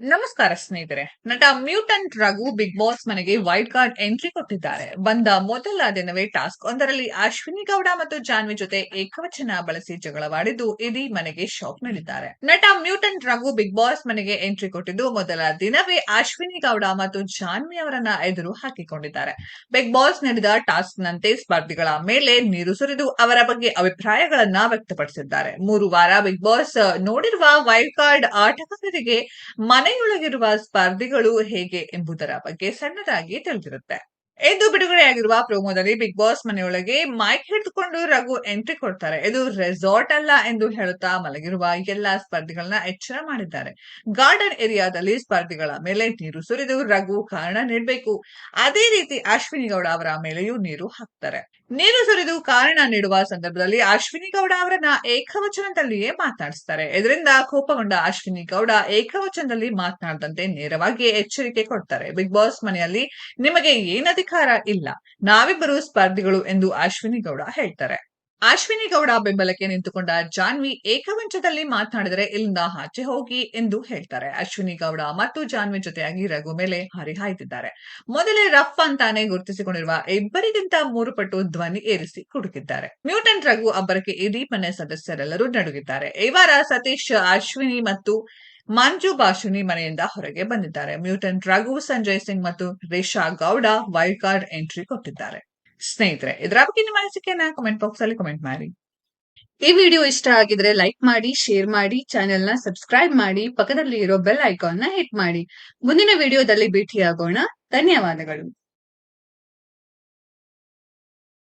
ನಮಸ್ಕಾರ ಸ್ನೇಹಿತರೆ. ನಟ ಮ್ಯೂಟಂಟ್ ರಘು ಬಿಗ್ ಬಾಸ್ ಮನೆಗೆ ವೈಲ್ಡ್ ಕಾರ್ಡ್ ಎಂಟ್ರಿ ಕೊಟ್ಟಿದ್ದಾರೆ. ಬಂದ ಮೊದಲ ದಿನವೇ ಟಾಸ್ಕ್ ಒಂದರಲ್ಲಿ ಅಶ್ವಿನಿ ಗೌಡ ಮತ್ತು ಜಾನ್ವಿ ಜೊತೆ ಏಕವಚನ ಬಳಸಿ ಜಗಳವಾಡಿದ್ದು ಇಡೀ ಮನೆಗೆ ಶಾಕ್ ನೀಡಿದ್ದಾರೆ ನಟ ಮ್ಯೂಟಂಟ್ ರಘು ಬಿಗ್ ಬಾಸ್ ಮನೆಗೆ ಎಂಟ್ರಿ ಕೊಟ್ಟಿದ್ದು ಮೊದಲ ದಿನವೇ ಅಶ್ವಿನಿ ಗೌಡ ಮತ್ತು ಜಾನ್ವಿ ಅವರನ್ನ ಎದುರು ಹಾಕಿಕೊಂಡಿದ್ದಾರೆ. ಬಿಗ್ ಬಾಸ್ ನೀಡಿದ ಟಾಸ್ಕ್ ನಂತೆ ಸ್ಪರ್ಧಿಗಳ ಮೇಲೆ ನೀರು ಸುರಿದು ಅವರ ಬಗ್ಗೆ ಅಭಿಪ್ರಾಯಗಳನ್ನ ವ್ಯಕ್ತಪಡಿಸಿದ್ದಾರೆ. ಮೂರು ವಾರ ಬಿಗ್ ಬಾಸ್ ನೋಡಿರುವ ವೈಲ್ಡ್ ಕಾರ್ಡ್ ಆಟಗಾರರಿಗೆ ಮನೆಯೊಳಗಿರುವ ಸ್ಪರ್ಧಿಗಳು ಹೇಗೆ ಎಂಬುದರ ಬಗ್ಗೆ ಸಣ್ಣದಾಗಿ ತಿಳಿದಿರುತ್ತೆ. ಎಂದು ಬಿಡುಗಡೆಯಾಗಿರುವ ಪ್ರೋಮೋದಲ್ಲಿ ಬಿಗ್ ಬಾಸ್ ಮನೆಯೊಳಗೆ ಮೈಕ್ ಹಿಡಿದುಕೊಂಡು ರಘು ಎಂಟ್ರಿ ಕೊಡ್ತಾರೆ. ಇದು ರೆಸಾರ್ಟ್ ಅಲ್ಲ ಎಂದು ಹೇಳುತ್ತಾ ಮಲಗಿರುವ ಎಲ್ಲಾ ಸ್ಪರ್ಧಿಗಳನ್ನ ಎಚ್ಚರ ಮಾಡಿದ್ದಾರೆ. ಗಾರ್ಡನ್ ಏರಿಯಾದಲ್ಲಿ ಸ್ಪರ್ಧಿಗಳ ಮೇಲೆ ನೀರು ಸುರಿದು ರಘು ಕಾರಣ ನೀಡಬೇಕು. ಅದೇ ರೀತಿ ಅಶ್ವಿನಿ ಗೌಡ ಅವರ ಮೇಲೆಯೂ ನೀರು ಹಾಕ್ತಾರೆ. ನೀರು ಸುರಿದು ಕಾರಣ ನೀಡುವ ಸಂದರ್ಭದಲ್ಲಿ ಅಶ್ವಿನಿ ಗೌಡ ಅವರನ್ನ ಏಕವಚನದಲ್ಲಿಯೇ ಮಾತನಾಡಿಸ್ತಾರೆ ಇದರಿಂದ ಕೋಪಗೊಂಡ ಅಶ್ವಿನಿ ಗೌಡ ಏಕವಚನದಲ್ಲಿ ಮಾತನಾಡದಂತೆ ನೇರವಾಗಿ ಎಚ್ಚರಿಕೆ ಕೊಡ್ತಾರೆ. ಬಿಗ್ ಬಾಸ್ ಮನೆಯಲ್ಲಿ ನಿಮಗೆ ಏನ್ ಅಧಿಕಾರ ಇಲ್ಲ. ನಾವಿಬ್ಬರು ಸ್ಪರ್ಧಿಗಳು ಎಂದು ಅಶ್ವಿನಿ ಗೌಡ ಹೇಳ್ತಾರೆ. ಅಶ್ವಿನಿ ಗೌಡ ಬೆಂಬಲಕ್ಕೆ ನಿಂತುಕೊಂಡ ಜಾನ್ವಿ ಏಕವಂಚದಲ್ಲಿ ಮಾತನಾಡಿದರೆ ಇಲ್ಲಿಂದ ಆಚೆ ಹೋಗಿ ಎಂದು ಹೇಳ್ತಾರೆ. ಅಶ್ವಿನಿ ಗೌಡ ಮತ್ತು ಜಾನ್ವಿ ಜೊತೆಯಾಗಿ ರಘು ಮೇಲೆ ಹರಿಹಾಯ್ತಿದ್ದಾರೆ ಮೊದಲೇ ರಫ್ ಅಂತಾನೆ ಗುರುತಿಸಿಕೊಂಡಿರುವ ಇಬ್ಬರಿಗಿಂತ ಮೂರು ಪಟ್ಟು ಧ್ವನಿ ಏರಿಸಿ ಕುಡುಕಿದ್ದಾರೆ ಮ್ಯೂಟೆಂಟ್ ರಘು ಅಬ್ಬರಕ್ಕೆ ಇಡೀ ಮನೆ ಸದಸ್ಯರೆಲ್ಲರೂ ನಡುಗಿದ್ದಾರೆ. ಈ ಸತೀಶ್, ಅಶ್ವಿನಿ ಮತ್ತು ಮಂಜು ಬಾಷುನಿ ಮನೆಯಿಂದ ಹೊರಗೆ ಬಂದಿದ್ದಾರೆ. ಮ್ಯೂಟೆಂಟ್ ರಘು, ಸಂಜಯ್ ಸಿಂಗ್ ಮತ್ತು Resha Gowda wild card entry ಕೊಟ್ಟಿದ್ದಾರೆ. ಸ್ನೇಹಿತರೆ, ಇದರ ಬಗ್ಗೆ ನಿಮ್ಮ ಅನಿಸಿಕೆಯನ್ನ ಕಮೆಂಟ್ ಬಾಕ್ಸ್ ಅಲ್ಲಿ ಕಮೆಂಟ್ ಮಾಡಿ. ಈ ವಿಡಿಯೋ ಇಷ್ಟ ಆಗಿದ್ರೆ ಲೈಕ್ ಮಾಡಿ ಶೇರ್ ಮಾಡಿ ಚಾನೆಲ್ನ ಸಬ್ಸ್ಕ್ರೈಬ್ ಮಾಡಿ ಪಕ್ಕದಲ್ಲಿ ಇರೋ ಬೆಲ್ ಐಕಾನ್ನ ಹಿಟ್ ಮಾಡಿ. ಮುಂದಿನ ವಿಡಿಯೋದಲ್ಲಿ ಭೇಟಿಯಾಗೋಣ. ಧನ್ಯವಾದಗಳು.